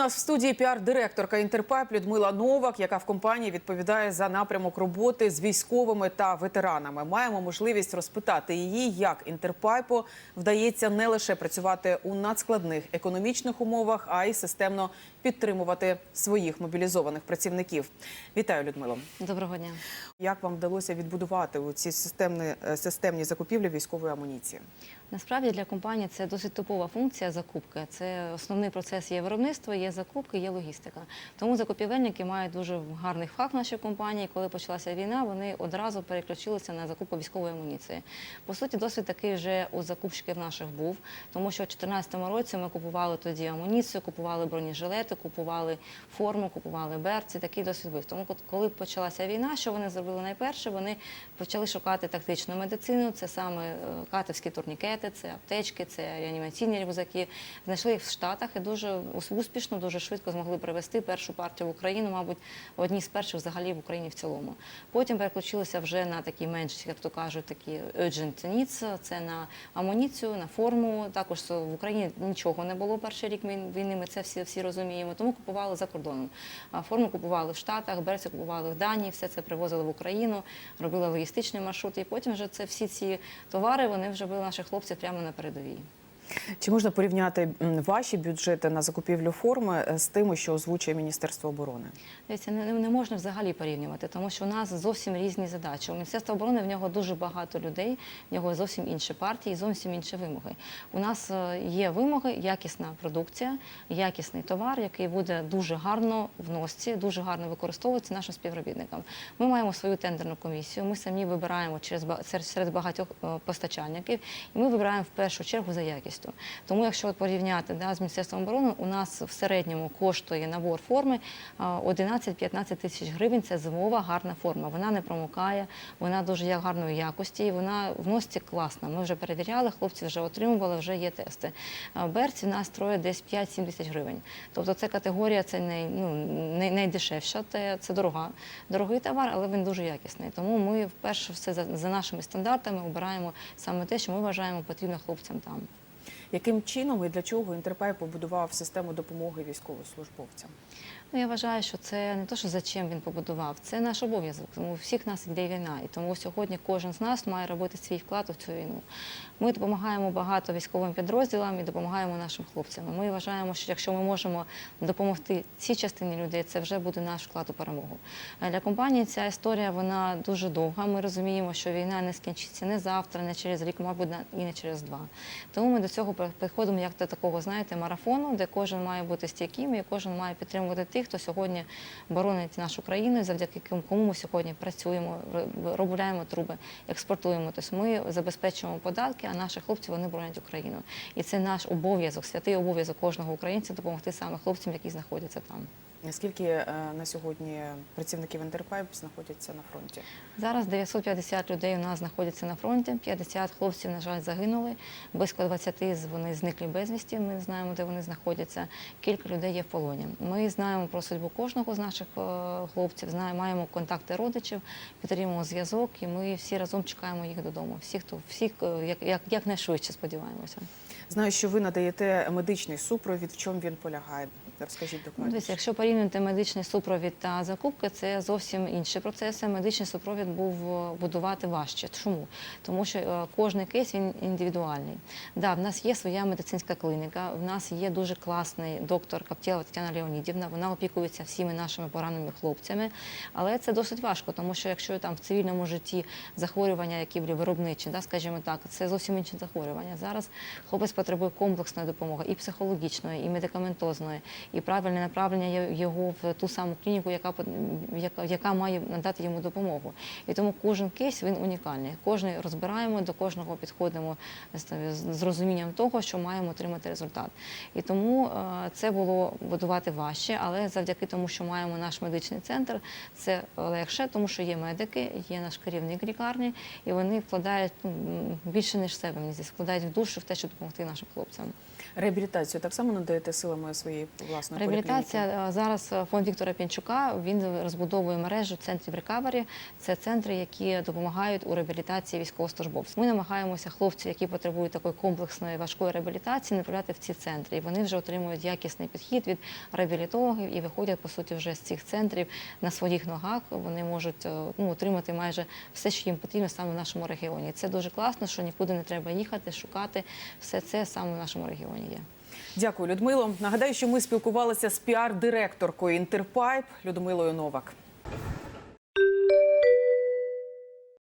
нас в студії піар-директорка Інтерпайп Людмила Новак, яка в компанії відповідає за напрямок роботи з військовими та ветеранами. Маємо можливість розпитати її, як Інтерпайпу вдається не лише працювати у надскладних економічних умовах, а й системно підтримувати своїх мобілізованих працівників. Вітаю, Людмило. Доброго дня. Як вам вдалося відбудувати ці системні, е, системні закупівлі військової амуніції? Насправді для компанії це досить типова функція закупки. Це основний процес є виробництво, є закупки, є логістика. Тому закупівельники мають дуже гарний фах в нашій компанії. Коли почалася війна, вони одразу переключилися на закупку військової амуніції. По суті, досвід такий вже у закупщиків наших був, тому що у 2014 році ми купували тоді амуніцію, купували бронежилети, купували форму, купували берці. Такий досвід був. Тому коли почалася війна, що вони зробили найперше? Вони почали шукати тактичну медицину. Це саме е, катівські турнікети, це аптечки, це реанімаційні рюкзаки. Знайшли їх в Штатах і дуже успішно, дуже швидко змогли привезти першу партію в Україну, мабуть, одні з перших взагалі в Україні в цілому. Потім переключилися вже на такі менш, як то кажуть, такі urgent needs, це на амуніцію, на форму. Також в Україні нічого не було перший рік війни. Ми це всі всі розуміємо. Тому купували за кордоном. Форму купували в Штатах, берці купували в Данії, все це привозили в Україну, робили логістичні маршрути. І потім вже це всі ці товари вони вже були наших хлопців прямо на передовій. Чи можна порівняти ваші бюджети на закупівлю форми е, з тими, що озвучує Міністерство оборони? Дивіться, не, не можна взагалі порівнювати, тому що у нас зовсім різні задачі. У Міністерства оборони в нього дуже багато людей, в нього зовсім інші партії, зовсім інші вимоги. У нас е, є вимоги, якісна продукція, якісний товар, який буде дуже гарно в носці, дуже гарно використовуватися нашим співробітникам. Ми маємо свою тендерну комісію. Ми самі вибираємо через серед- багатьох е, постачальників, і ми вибираємо в першу чергу за якістю. Тому, якщо порівняти да, з міністерством оборони, у нас в середньому коштує набор форми 11-15 тисяч гривень. Це зимова гарна форма. Вона не промокає, вона дуже гарної якості, і вона в носці класна. Ми вже перевіряли, хлопці вже отримували, вже є тести. Берці в нас троє десь 5-7 тисяч гривень. Тобто це категорія, це най, ну, най, найдешевша, це, це дорога, дорогий товар, але він дуже якісний. Тому ми вперше все за, за нашими стандартами обираємо саме те, що ми вважаємо потрібно хлопцям там. Яким чином і для чого Інтерпайп побудував систему допомоги військовослужбовцям? Ну, я вважаю, що це не те, що за чим він побудував, це наш обов'язок. Тому всіх нас йде війна. І тому сьогодні кожен з нас має робити свій вклад у цю війну. Ми допомагаємо багато військовим підрозділам і допомагаємо нашим хлопцям. Ми вважаємо, що якщо ми можемо допомогти цій частині людей, це вже буде наш вклад у перемогу. Для компанії ця історія вона дуже довга. Ми розуміємо, що війна не скінчиться не завтра, не через рік, мабуть, і не через два. Тому ми до цього підходимо як до такого, знаєте, марафону, де кожен має бути стійким і кожен має підтримувати тих, хто сьогодні боронить нашу країну, завдяки кому ми сьогодні працюємо, ро- робляємо труби, експортуємо. Тобто ми забезпечуємо податки, а наші хлопці вони боронять Україну. І це наш обов'язок, святий обов'язок кожного українця допомогти саме хлопцям, які знаходяться там. Скільки е, на сьогодні працівників Інтерпайп знаходяться на фронті? Зараз 950 людей у нас знаходяться на фронті. 50 хлопців, на жаль, загинули. Близько 20 з вони зникли безвісті. Ми не знаємо, де вони знаходяться. Кілька людей є в полоні. Ми знаємо про судьбу кожного з наших е, хлопців. Знаємо, маємо контакти родичів, підтримуємо зв'язок, і ми всі разом чекаємо їх додому. Всі, хто всіх е, як, як, якнайшвидше сподіваємося. Знаю, що ви надаєте медичний супровід. В чому він полягає? Розкажіть Ну, докладніше. Дивіться, якщо порівнювати медичний супровід та закупки, це зовсім інші процеси. Медичний супровід був е, будувати важче. Чому? Тому що е, кожний кейс він індивідуальний. Да, в нас є своя медицинська клініка, в нас є дуже класний доктор Каптєва Тетяна Леонідівна. Вона опікується всіми нашими пораненими хлопцями. Але це досить важко, тому що якщо там в цивільному житті захворювання, які були виробничі, да, скажімо так, це зовсім інші захворювання. Зараз хлопець потребує комплексної допомоги і психологічної, і медикаментозної, і правильне направлення його в ту саму клініку, яка яка, яка має надати йому допомогу. І тому кожен кейс він унікальний. Кожний розбираємо, до кожного підходимо з, розумінням того, що маємо отримати результат. І тому е, це було будувати важче, але завдяки тому, що маємо наш медичний центр, це легше, тому що є медики, є наш керівник лікарні, і вони вкладають ну, більше ніж себе, мені здається, вкладають в душу в те, щоб допомогти нашим хлопцям. Реабілітацію так само надаєте силами своєї власної Реабілітація е, зараз е, фонд Віктора Пінчука він розбудовує мережу центрів рекавері. Це центри, які допомагають у реабілітації військовослужбовців. Ми намагаємося хлопців, які потребують такої комплексної важкої реабілітації, направляти в ці центри. І вони вже отримують якісний підхід від реабілітологів і виходять по суті вже з цих центрів на своїх ногах. Вони можуть е, ну, отримати майже все, що їм потрібно саме в нашому регіоні. Це дуже класно, що нікуди не треба їхати, шукати. Все це саме в нашому регіоні є. Дякую, Людмило. Нагадаю, що ми спілкувалися з піар-директоркою Інтерпайп Людмилою Новак.